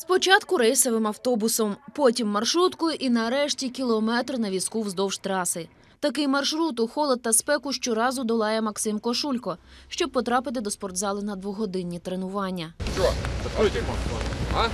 Спочатку рейсовим автобусом, потім маршруткою і нарешті кілометр на візку вздовж траси. Такий маршрут у холод та спеку щоразу долає Максим Кошулько, щоб потрапити до спортзали на двогодинні тренування. А?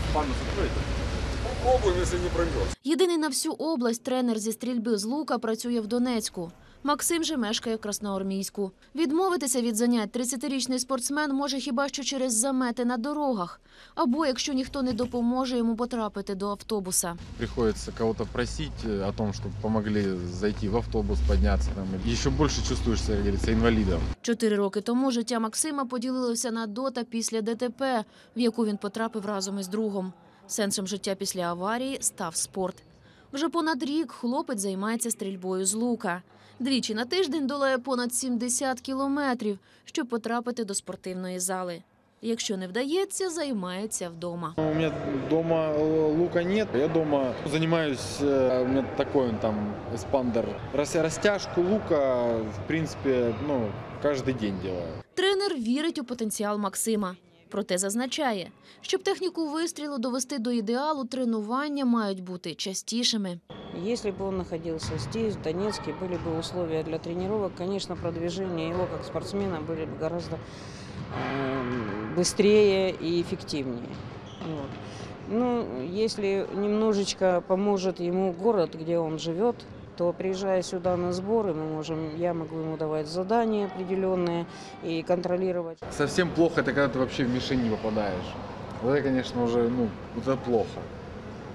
Попробуем, если не промерз. Єдиний на всю область тренер зі стрільби з лука працює в Донецьку. Максим же мешкає в Красноармійську. Відмовитися від занять 30-річний спортсмен може хіба що через замети на дорогах, або якщо ніхто не допоможе йому потрапити до автобуса. Приходится кого-то просить э, о том, чтобы помогли зайти в автобус, подняться. Там. Еще больше чувствуешь себя, как говорится, инвалидом. Чотири роки тому життя Максима поділилося на до та після ДТП, в яку він потрапив разом із другом. Сенсом життя після аварії став спорт. Вже понад рік хлопець займається стрільбою з лука. Двічі на тиждень долає понад 70 кілометрів, щоб потрапити до спортивної зали. Якщо не вдається, займається вдома. У меня дома э, лука нет. Я дома занимаюсь, э, у меня такой он там эспандер. Рас- Растяжку лука, в принципе, ну, каждый день делаю. Тренер вірить у потенціал Максима. Проте зазначає, щоб техніку вистрілу довести до ідеалу, тренування мають бути частішими. Если бы он находился здесь, в Донецке, были бы условия для тренировок, конечно, продвижение его как спортсмена были бы гораздо э, быстрее и эффективнее. Вот. Ну, если немножечко поможет ему город, где он живет, то приезжая сюда на сборы, мы можем, я могу ему давать задания определенные и контролировать. Совсем плохо это, когда ты вообще в мишень не попадаешь. Вот это, конечно, уже, ну, это плохо.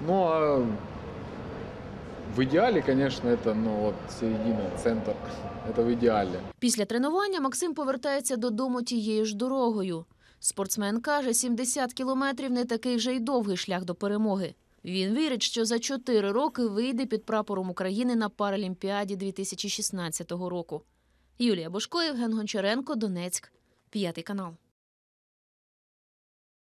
Ну, а в идеале, конечно, это, ну, вот, середина, центр. Это в идеале. Після тренування Максим повертається додому тією ж дорогою. Спортсмен каже, 70 кілометрів не такий вже й довгий шлях до перемоги. Він вірить, що за 4 роки вийде під прапором України на Паралімпіаді 2016 року. Юлія Бошко, Євген Гончаренко, Донецьк, п'ятий канал.